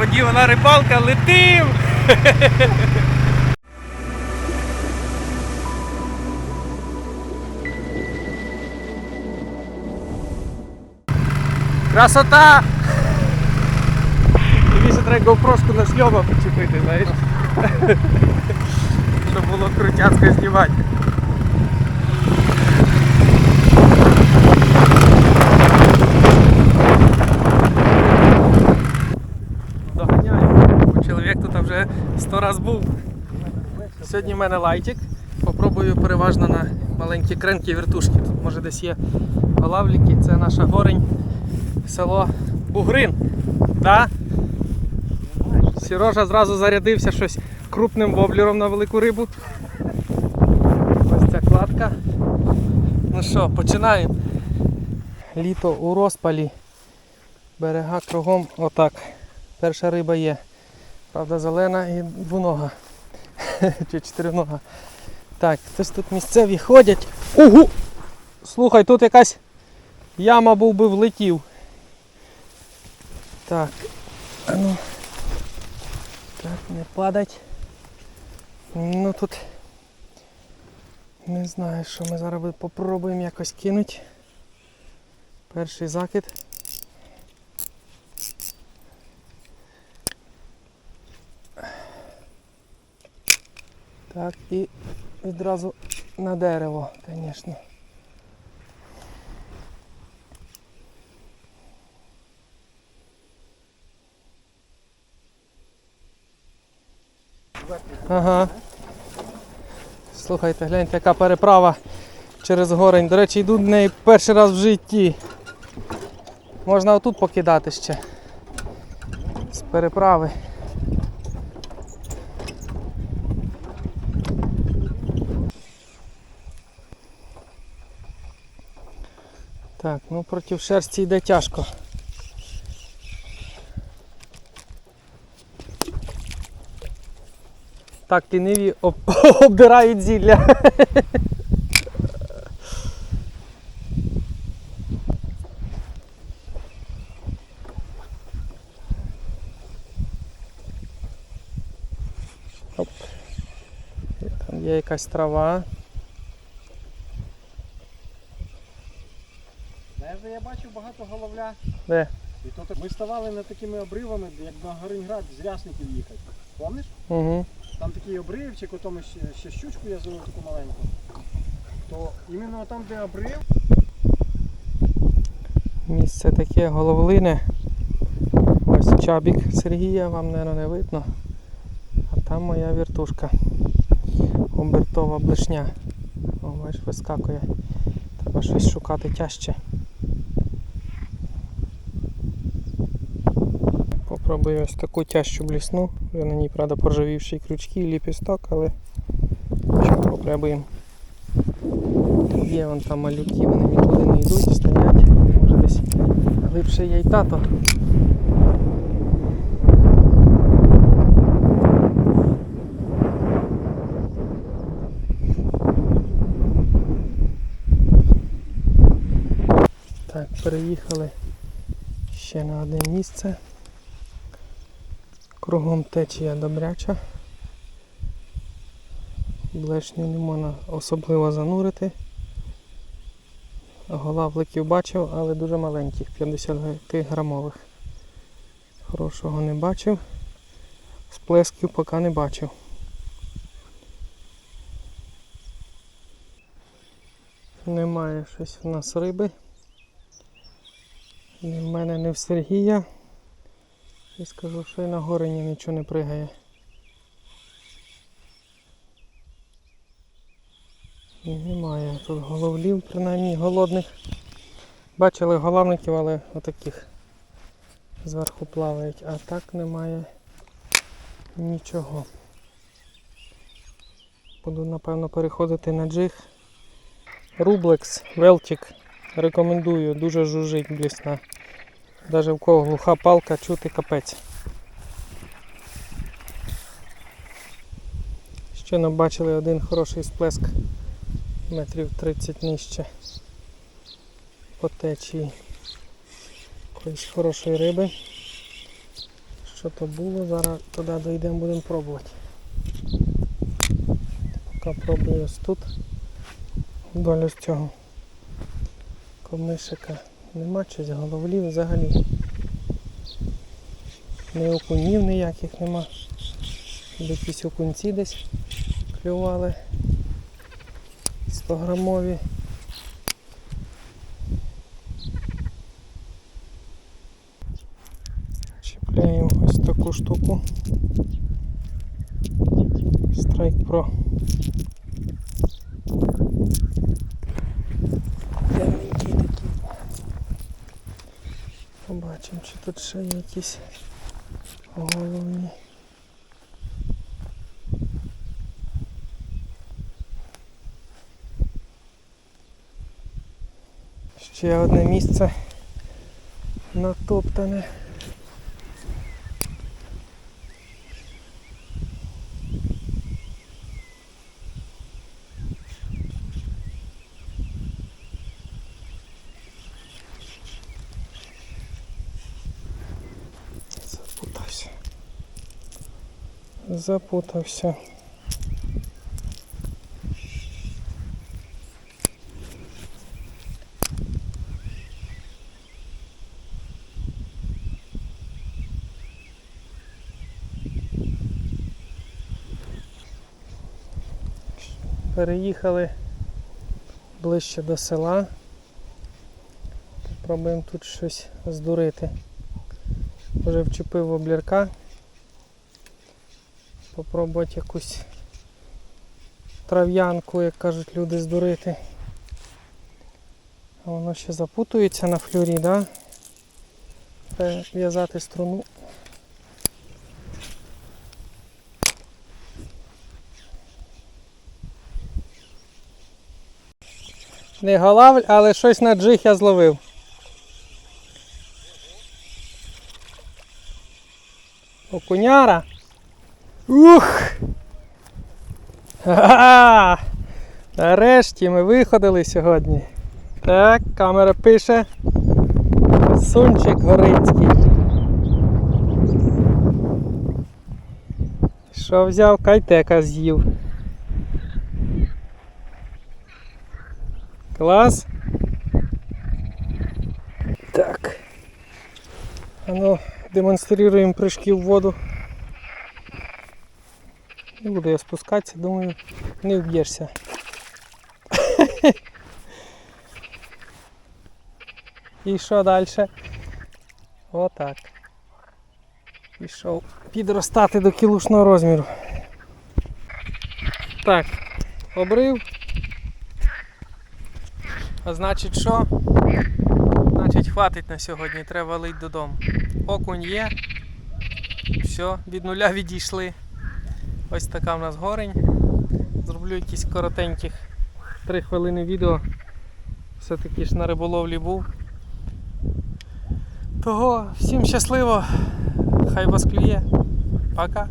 Несподівана рибалка, летим! Красота! Тобі ще треба GoPro на шльома почепити, знаєш. Щоб було крутяцько знімати. Чоловік тут вже сто раз був. Сьогодні в мене лайтик. Попробую переважно на маленькі кренкі вертушки. Тут може десь є лавліки. Це наша горень, село Бугрин. Да? Сережа зразу зарядився щось крупним воблером на велику рибу. Ось ця кладка. Ну що, починаємо. Літо у розпалі. Берега кругом отак. Перша риба є. Правда, зелена і двунога. Чи чотиринога. Так, хтось тут місцеві ходять. Угу! Слухай, тут якась яма був би влетів. Так. А ну. Так, не падать. Ну тут. Не знаю, що ми зараз попробуємо якось кинути. Перший закид. Так, і відразу на дерево, звісно. Ага. Слухайте, гляньте, яка переправа через горень. До речі, йду в неї перший раз в житті. Можна отут покидати ще. З переправи. Так, ну проти шерсті йде тяжко. Так, ліниві об... обдирають зілля. Оп. Там є якась трава. Знаєш, я бачив багато головля. Де? І тут ми ставали над такими обривами, як на Горинград з Рясників їхати. Помниш? Угу. Там такий обривчик, ото ми ще, ще щучку я зловив таку маленьку. То іменно там, де обрив, Місце таке головлине. Ось чабік Сергія, вам, мабуть, не видно. А там моя віртушка. Обертова блишня. О, вискакує. Треба щось шукати тяжче. Попробую ось таку тяжчу блісну. Вже на ній, правда, поржавівші крючки, і ліпісток, але що попробуємо. Є вон там малюки, вони нікуди не йдуть, стоять. Може десь глибше є й тато. Так, переїхали ще на одне місце. Кругом течія добряча. Блешню не можна особливо занурити. Голавликів бачив, але дуже маленьких, 50 грамових. Хорошого не бачив. Сплесків поки не бачив. Немає щось у нас риби. Ні в мене, ні в Сергія. І скажу, що і на горені нічого не пригає. І Немає тут головлів, принаймні голодних. Бачили головників, але отаких зверху плавають, а так немає нічого. Буду напевно переходити на джиг. Рублекс, Велтик. Рекомендую, дуже жужить блісна. Навіть в кого глуха палка чути капець. Ще нам бачили один хороший сплеск метрів 30 нижче по течії якоїсь хорошої риби. Що то було, зараз туди дійдемо, будемо пробувати. Поки пробую ось тут. Долю з цього комишика. Нема щось головлів взагалі. Ні окунів ніяких нема. Якісь окунці десь клювали. 100 грамові. Чіпляємо ось таку штуку. Strike Pro. Темненький такий. Побачимо, чи тут ще є якісь головні. Ще одне місце натоптане. Запутався. Запутався. Переїхали ближче до села. Попробуємо тут щось здурити. Вже вчепив облірка. Попробувати якусь трав'янку, як кажуть люди, здурити. Воно ще запутується на флюрі, да? В'язати струну. Не голавль, але щось на джиг я зловив. Окуняра. Ух! Ха-ха! Нарешті ми виходили сьогодні. Так, камера пише. Сунчик Горинський. Що взяв? Кайтека з'їв. Клас. Так. А ну, демонструємо прыжки в воду. Не буду я спускатися, думаю, не вб'єшся. І що далі? Отак. Пішов підростати до кілушного розміру. Так, обрив. А значить що? Значить хватить на сьогодні, треба лить додому. Окунь є. Все, від нуля відійшли. Ось така в нас горень. Зроблю якісь коротеньких 3 хвилини відео. Все-таки ж на риболовлі був. Того, всім щасливо, хай вас клює. Пока.